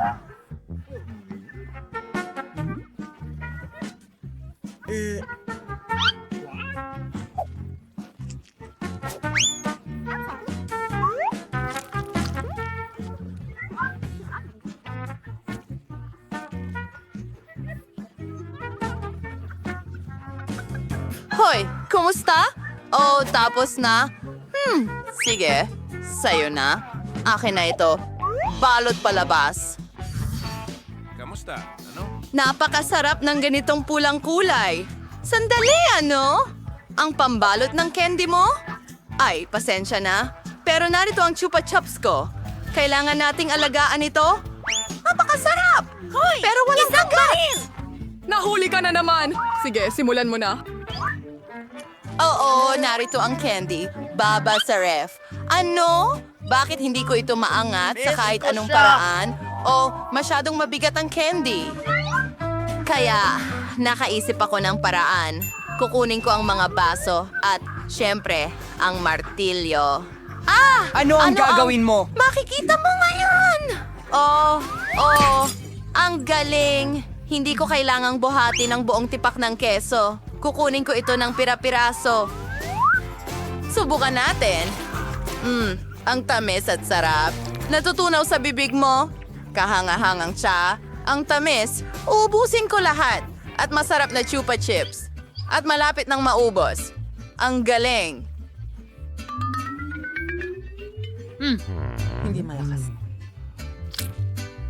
Hoy, kumusta? Oh, tapos na? Hmm, sige. Sa'yo na. Akin na ito. Balot palabas. Kamusta? Ano? Napakasarap ng ganitong pulang kulay. Sandali, ano? Ang pambalot ng candy mo? Ay, pasensya na. Pero narito ang chupa chups ko. Kailangan nating alagaan ito. Napakasarap! Hoy! Pero walang kagat! Nahuli ka na naman! Sige, simulan mo na. Oo, narito ang candy. Baba sa ref. Ano? Bakit hindi ko ito maangat sa kahit anong paraan? O masyadong mabigat ang candy? Kaya, nakaisip ako ng paraan. Kukunin ko ang mga baso at, syempre, ang martilyo. Ah! Ano ang gagawin mo? Makikita mo ngayon! Oh, oh, ang galing! Hindi ko kailangang buhati ng buong tipak ng keso. Kukunin ko ito ng pira-piraso. Subukan natin. Hmm, ang tamis at sarap. Natutunaw sa bibig mo. Kahanga-hangang siya. Ang tamis, uubusin ko lahat. At masarap na chupa chips. At malapit ng maubos. Ang galing.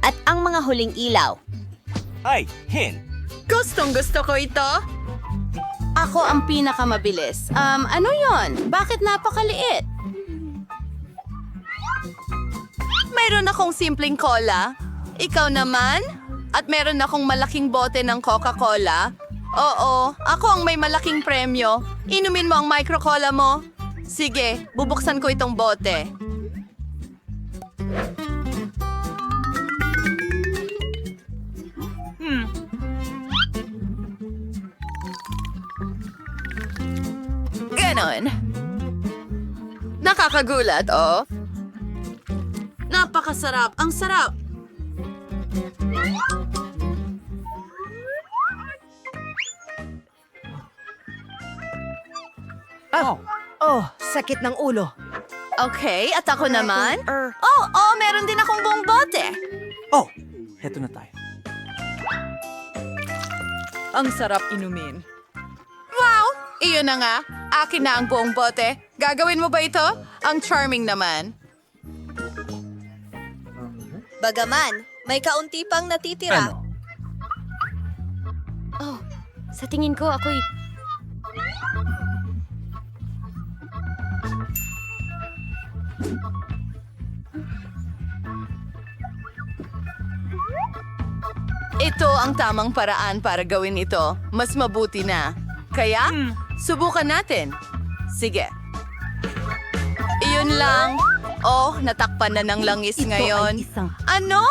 At ang mga huling ilaw. Ay, Hin. Gustong gusto ko ito. Ako ang pinakamabilis. Um, ano yon? Bakit napakaliit? Mayroon akong simpleng cola. Ikaw naman? At meron akong malaking bote ng Coca-Cola. Oo, ako ang may malaking premyo. Inumin mo ang micro-cola mo. Sige, bubuksan ko itong bote. Ganon. Nakakagulat, oh. Napakasarap. Ang sarap. Oh, oh, sakit ng ulo. Okay, at ako naman? Oh, oh, meron din akong buong bote. Oh, heto na tayo. Ang sarap inumin. Wow! Iyon na nga. Akin na ang buong bote. Gagawin mo ba ito? Ang charming naman. Bagaman, may kaunti pang natitira. Ano? Oh, sa tingin ko ako'y... Ito ang tamang paraan para gawin ito. Mas mabuti na. Kaya, subukan natin. Sige. Iyon lang. Oh, natakpan na ng langis ngayon. Ano?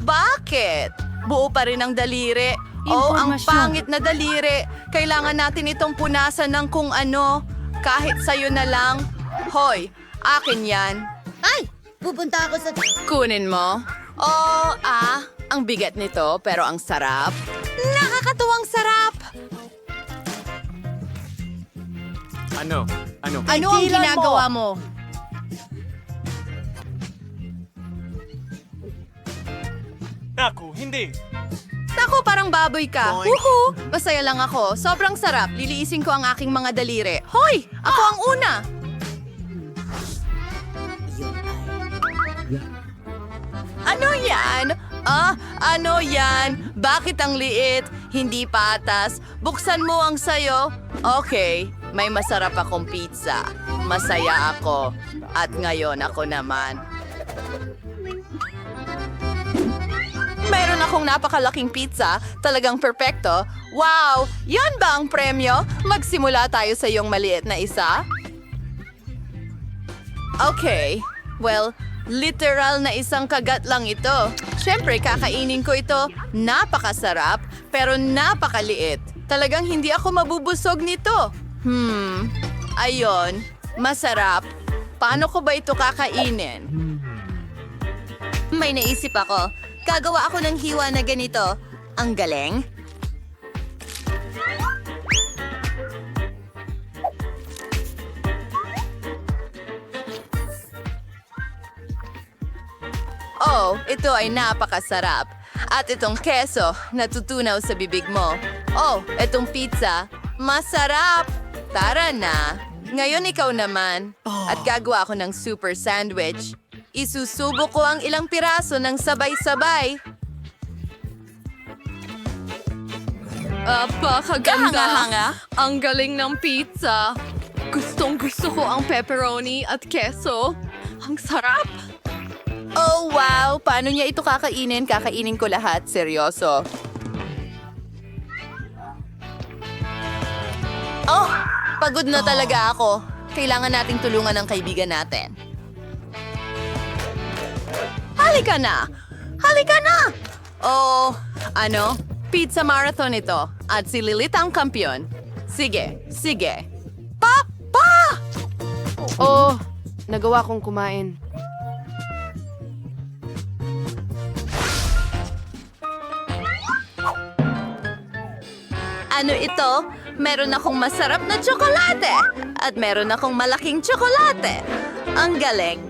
Bakit? Buo pa rin ang daliri. Oh, ang pangit na daliri. Kailangan natin itong punasan ng kung ano. Kahit sa'yo na lang. Hoy, akin yan. Ay! Pupunta ako sa... Kunin mo. Oh, ah, ang bigat nito pero ang sarap. Nakakatuwang sarap. Ano? Ano? Ano ang ginagawa mo? Naku, hindi. Naku, parang baboy ka. Woohoo! Masaya lang ako. Sobrang sarap. Liliisin ko ang aking mga daliri. Hoy! Ako ang una! Ano yan? Ah, ano yan? Bakit ang liit? Hindi patas. Buksan mo ang sayo. Okay, may masarap akong pizza. Masaya ako. At ngayon ako naman. Akong napakalaking pizza, talagang perpekto. Wow! Yan ba ang premyo? Magsimula tayo sa iyong maliit na isa? Okay. Well, literal na isang kagat lang ito. Siyempre, kakainin ko ito. Napakasarap, pero napakaliit. Talagang hindi ako mabubusog nito. Hmm, ayon. Masarap. Paano ko ba ito kakainin? May naisip ako. Gagawa ako ng hiwa na ganito. Ang galing. Oh, ito ay napakasarap. At itong keso, natutunaw sa bibig mo. Oh, itong pizza, masarap! Tara na! Ngayon ikaw naman. At gagawa ako ng super sandwich. Isusubo ko ang ilang piraso ng sabay-sabay. Apakaganda. Kahanga-hanga. Ang galing ng pizza. Gustong gusto ko ang pepperoni at keso. Ang sarap. Oh, wow! Paano niya ito kakainin? Kakainin ko lahat. Seryoso. Oh! Pagod na talaga ako. Kailangan nating tulungan ng kaibigan natin. Halika na! Halika na! Oh, ano? Pizza marathon ito. At si Lilith ang kampiyon. Sige, sige. Papa! Oh, nagawa kong kumain. Ano ito? Meron akong masarap na tsokolate at meron akong malaking tsokolate. Ang galing.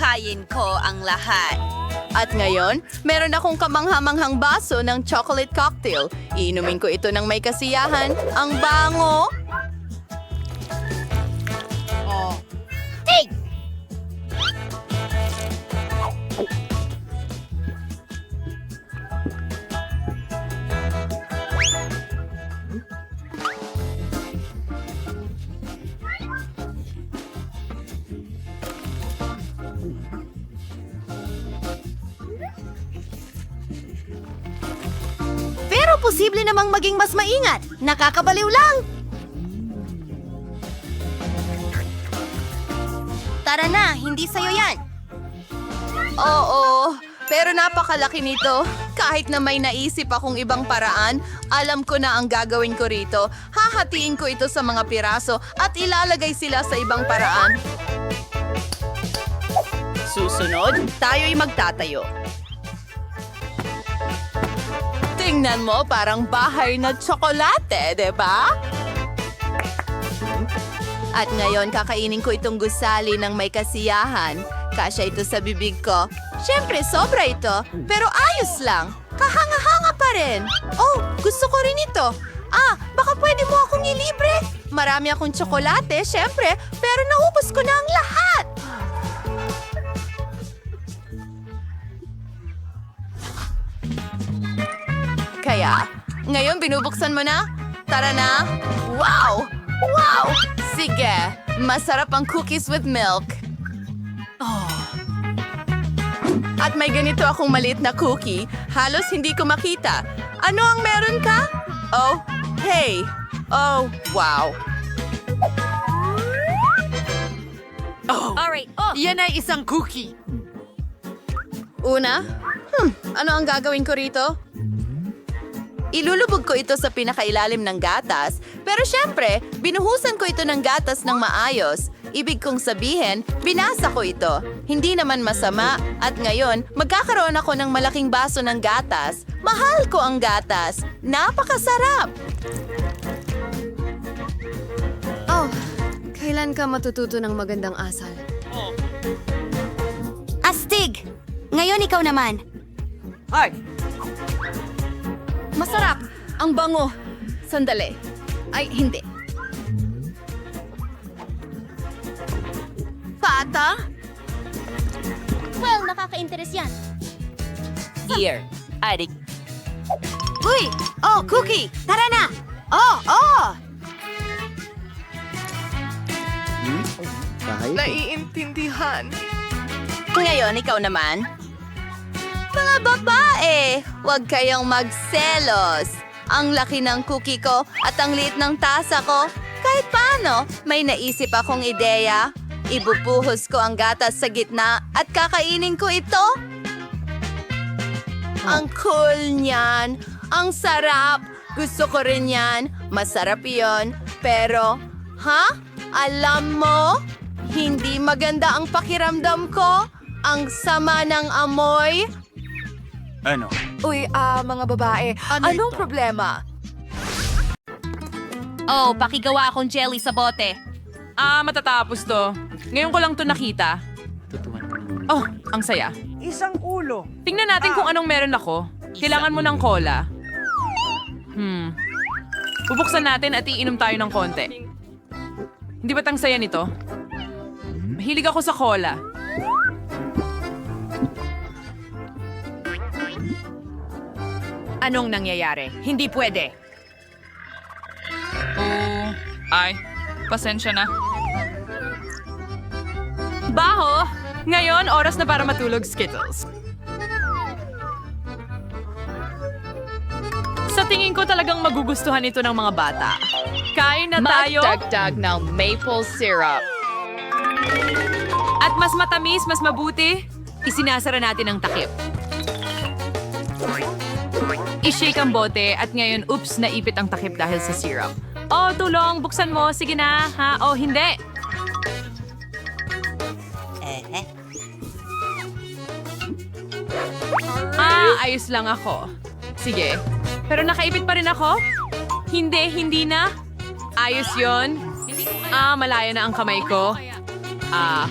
Hahalawkayin ko ang lahat. At ngayon, meron akong kamanghamanghang baso ng chocolate cocktail. Iinumin ko ito ng may kasiyahan. Ang bango! Pero namang maging mas maingat. Nakakabaliw lang. Tara na, hindi sa'yo yan. Oo, pero napakalaki nito. Kahit na may naisip akong ibang paraan, alam ko na ang gagawin ko rito. Hahatiin ko ito sa mga piraso at ilalagay sila sa ibang paraan. Susunod, tayo'y magtatayo. Tingnan mo, parang bahay na tsokolate, di ba? At ngayon, kakainin ko itong gusali ng may kasiyahan. Kasya ito sa bibig ko. Siyempre, sobra ito. Pero ayos lang. Kahanga-hanga pa rin. Oh, gusto ko rin ito. Ah, baka pwede mo akong ilibre. Marami akong tsokolate, siyempre. Pero naubos ko na ang lahat. Kaya, ngayon binubuksan mo na? Tara na! Wow! Wow! Sige, masarap ang cookies with milk. At may ganito akong maliit na cookie. Halos hindi ko makita. Ano ang meron ka? Oh, hey! Oh, wow! Alright. Yan ay isang cookie. Una, hmm, ano ang gagawin ko rito? Ilulubog ko ito sa pinakailalim ng gatas, pero syempre, binuhusan ko ito ng gatas ng maayos. Ibig kong sabihin, binasa ko ito. Hindi naman masama, at ngayon, magkakaroon ako ng malaking baso ng gatas. Mahal ko ang gatas. Napakasarap! Oh, kailan ka matututo ng magandang asal? Astig! Ngayon ikaw naman. Hi! Masarap! Ang bango! Sandali. Ay, hindi. Pata? Well, nakaka-interes yan. Here. Adik. Uy! Oh, cookie! Tara na! Oh, oh! Naiintindihan. Ngayon, ikaw naman. Mga babae, huwag kayong magselos. Ang laki ng cookie ko at ang liit ng tasa ko. Kahit paano, may naisip akong ideya. Ibubuhos ko ang gatas sa gitna at kakainin ko ito. Ang cool niyan. Ang sarap. Gusto ko rin yan. Masarap yon. Pero, ha? Alam mo, hindi maganda ang pakiramdam ko. Ang sama ng amoy. Ano? Uy, ah, mga babae, anong problema? Oh, pakigawa akong jelly sa bote. Ah, matatapos to. Ngayon ko lang to nakita. Oh, ang saya. Isang ulo. Tingnan natin kung anong meron ako. Kailangan mo ng cola. Hmm. Bubuksan natin at iinom tayo ng konti. Hindi ba't ang saya nito? Mahilig ako sa cola. Anong nangyayari? Hindi pwede. Oh, ay, pasensya na. Baho! Ngayon, oras na para matulog, Skittles. Sa tingin ko talagang magugustuhan ito ng mga bata. Kain na tayo. Magdagdag ng maple syrup. At mas matamis, mas mabuti, isinasara natin ang takip. I-shake ang bote at ngayon, oops, naipit ang takip dahil sa syrup. Oh, tulong, buksan mo. Sige na, ha? Oh, hindi. Ah, ayos lang ako. Sige. Pero nakaipit pa rin ako? Hindi, hindi na. Ayos yon. Ah, malaya na ang kamay ko. Ah,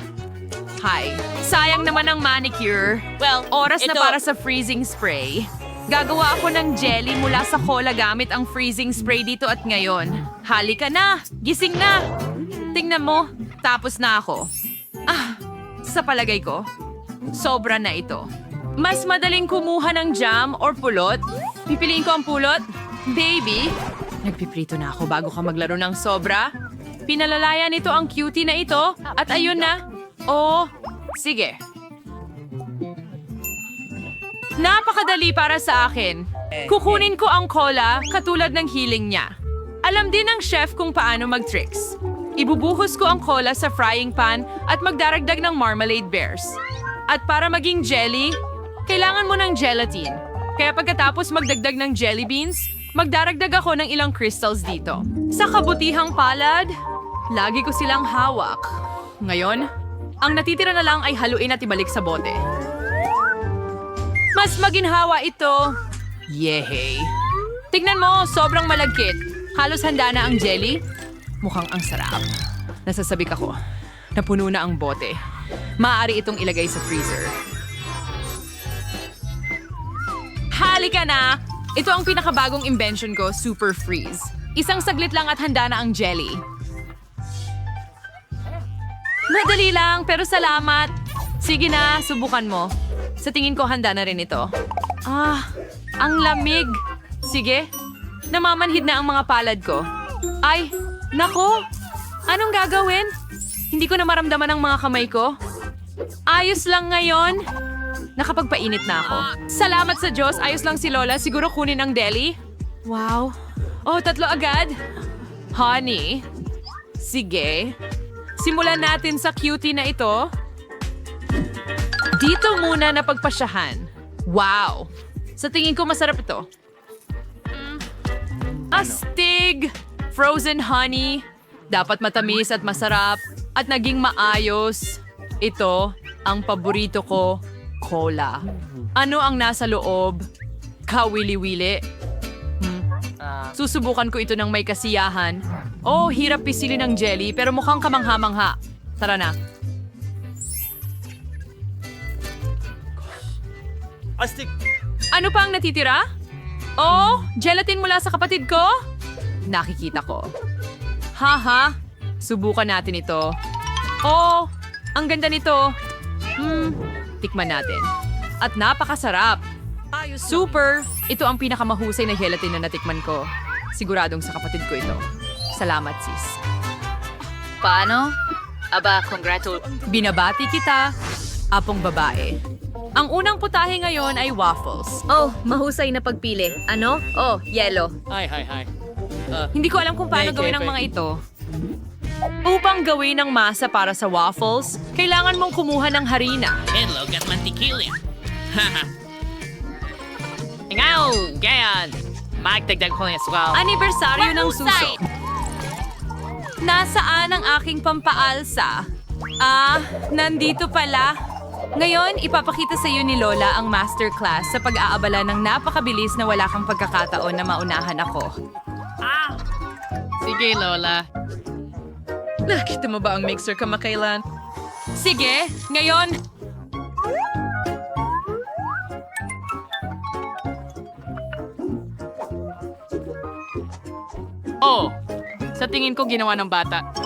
hi. Sayang naman ang manicure. Well, Oras na ito- para sa freezing spray. Gagawa ako ng jelly mula sa cola gamit ang freezing spray dito at ngayon. Halika na! Gising na! Tingnan mo, tapos na ako. Ah, sa palagay ko, sobra na ito. Mas madaling kumuha ng jam or pulot. Pipiliin ko ang pulot. Baby, nagpiprito na ako bago ka maglaro ng sobra. Pinalalaya nito ang cutie na ito at ayun na. Oh, sige. Napakadali para sa akin. Kukunin ko ang cola katulad ng hiling niya. Alam din ng chef kung paano mag-tricks. Ibubuhos ko ang cola sa frying pan at magdaragdag ng marmalade bears. At para maging jelly, kailangan mo ng gelatin. Kaya pagkatapos magdagdag ng jelly beans, magdaragdag ako ng ilang crystals dito. Sa kabutihang palad, lagi ko silang hawak. Ngayon, ang natitira na lang ay haluin at ibalik sa bote. Mas maginhawa ito. Yehey. Tignan mo, sobrang malagkit. Halos handa na ang jelly. Mukhang ang sarap. Nasasabik ako. Napuno na ang bote. Maaari itong ilagay sa freezer. Halika na! Ito ang pinakabagong invention ko, Super Freeze. Isang saglit lang at handa na ang jelly. Madali lang, pero salamat. Sige na, subukan mo. Sa tingin ko, handa na rin ito. Ah, ang lamig. Sige, namamanhid na ang mga palad ko. Ay, nako! Anong gagawin? Hindi ko na maramdaman ang mga kamay ko. Ayos lang ngayon. Nakapagpainit na ako. Salamat sa Diyos, ayos lang si Lola. Siguro kunin ang deli. Wow. Oh, tatlo agad. Honey. Sige. Simulan natin sa cutie na ito. Dito muna na pagpasyahan. Wow! Sa tingin ko masarap ito. Astig! Frozen honey. Dapat matamis at masarap. At naging maayos. Ito, ang paborito ko, cola. Ano ang nasa loob? Kawili-wili. Hmm. Susubukan ko ito ng may kasiyahan. Oh, hirap pisilin ng jelly pero mukhang kamangha-mangha. Tara na. Astig! Ano pa ang natitira? Oh, gelatin mula sa kapatid ko? Nakikita ko. Haha, subukan natin ito. Oh, ang ganda nito. Hmm, tikman natin. At napakasarap. Super! Ito ang pinakamahusay na gelatin na natikman ko. Siguradong sa kapatid ko ito. Salamat, sis. Paano? Aba, congratul... Binabati kita, apong babae. Ang unang putahe ngayon ay waffles. Oh, mahusay na pagpili. Ano? Oh, yellow. Hi, hi, hi. Hindi ko alam kung paano gawin ang mga ito. Upang gawin ng masa para sa waffles, kailangan mong kumuha ng harina. Itlog at mantikilya. Ngaw! Ganyan! Magdagdag ko yung swell. Anibersaryo ng suso. Nasaan ang aking pampaalsa? Ah, nandito pala. Ngayon, ipapakita sa iyo ni Lola ang masterclass sa pag-aabala ng napakabilis na wala kang pagkakataon na maunahan ako. Sige, Lola. Nakita mo ba ang mixer kamakailan? Sige, ngayon, Oh! Sa tingin ko ginawa ng bata.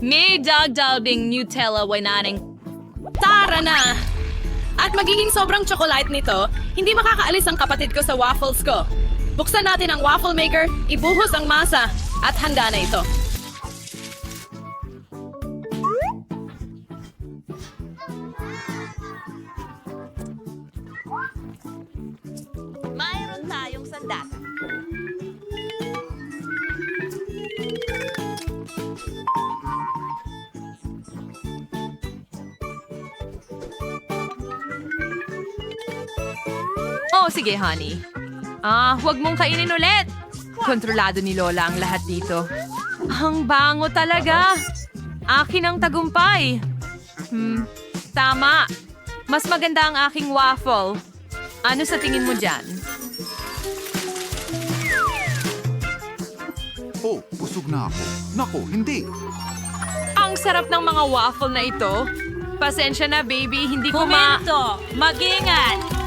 May dagdag ding Nutella winaning Tara na! At magiging sobrang chocolate nito, hindi makakaalis ang kapatid ko sa waffles ko. Buksan natin ang waffle maker, ibuhos ang masa, at handa na ito. Oh, sige, honey. Ah, huwag mong kainin ulit. Kontrolado ni Lola ang lahat dito. Ang bango talaga. Akin ang tagumpay. Hmm, tama. Mas maganda ang aking waffle. Ano sa tingin mo dyan? Oh, busog na ako. Nako, hindi. Ang sarap ng mga waffle na ito. Pasensya na, baby. Hindi ko ma... Mag-ingat!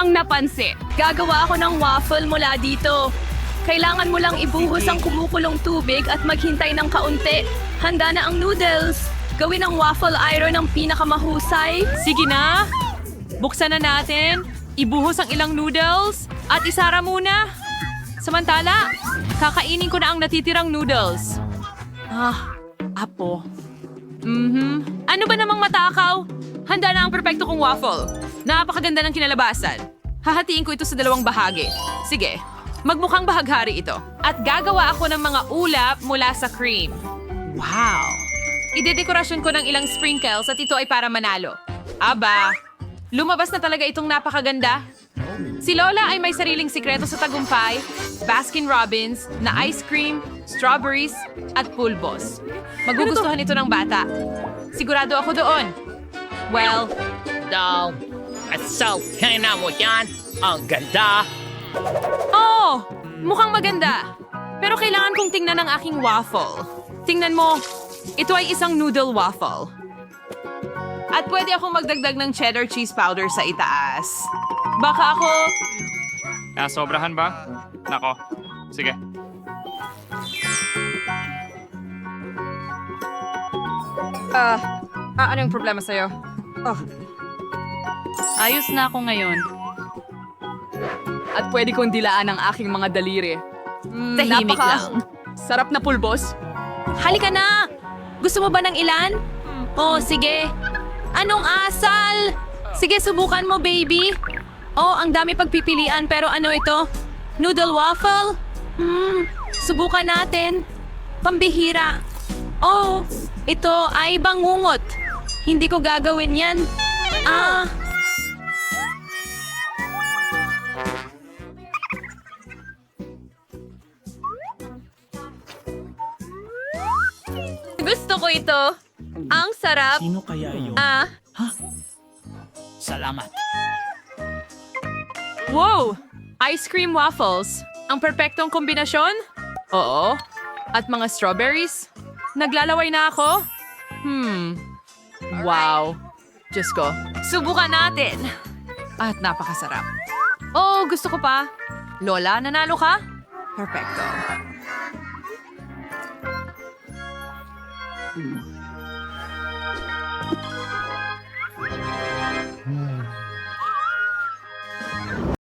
Maanghang na pansit. Gagawa ako ng waffle mula dito. Kailangan mo lang ibuhos ang kumukulong tubig at maghintay ng kaunti. Handa na ang noodles. Gawin ang waffle iron ang pinakamahusay. Sige na. Buksan na natin. Ibuhos ang ilang noodles. At isara muna. Samantala, kakainin ko na ang natitirang noodles. Ah, apo. Mhm. Ano ba namang matakaw? Handa na ang perpekto kong waffle. Napakaganda ng kinalabasan. Hahatiin ko ito sa dalawang bahagi. Sige, magmukhang bahaghari ito. At gagawa ako ng mga ulap mula sa cream. Wow! Idedekorasyon ko ng ilang sprinkles at ito ay para manalo. Aba, lumabas na talaga itong napakaganda. Si Lola ay may sariling sikreto sa tagumpay, Baskin Robbins, na ice cream, strawberries, at pulbos. Magugustuhan ito ng bata. Sigurado ako doon. Well, Daw. At so, tingnan mo yan. Ang ganda. oh! Mukhang maganda. Pero kailangan kong tingnan ang aking waffle. Tingnan mo, ito ay isang noodle waffle. At pwede akong magdagdag ng cheddar cheese powder sa itaas. Baka ako... Ah, sobrahan ba? Nako. Sige. Ah, ah, ano yung problema sa'yo? Ayos na ako ngayon. At pwede kong dilaan ang aking mga daliri. Tahimik lang. Sarap na pulbos. Halika na! Gusto mo ba ng ilan? Oh, sige. Anong asal? Sige, subukan mo, baby. Oh, ang dami pagpipilian pero ano ito? Noodle waffle? Hmm, subukan natin. Pambihira. Oh, ito ay bangungot. Hindi ko gagawin yan. Ah, Gusto ko ito. Ang sarap. Sino kaya yun? Ah, Salamat. Wow! Ice cream waffles. Ang perpektong kombinasyon? Oo. At mga strawberries? Naglalaway na ako? Hmm. Wow. Diyos ko. Subukan natin! At napakasarap. Oh, gusto ko pa. Lola, nanalo ka? Perfecto. Mm.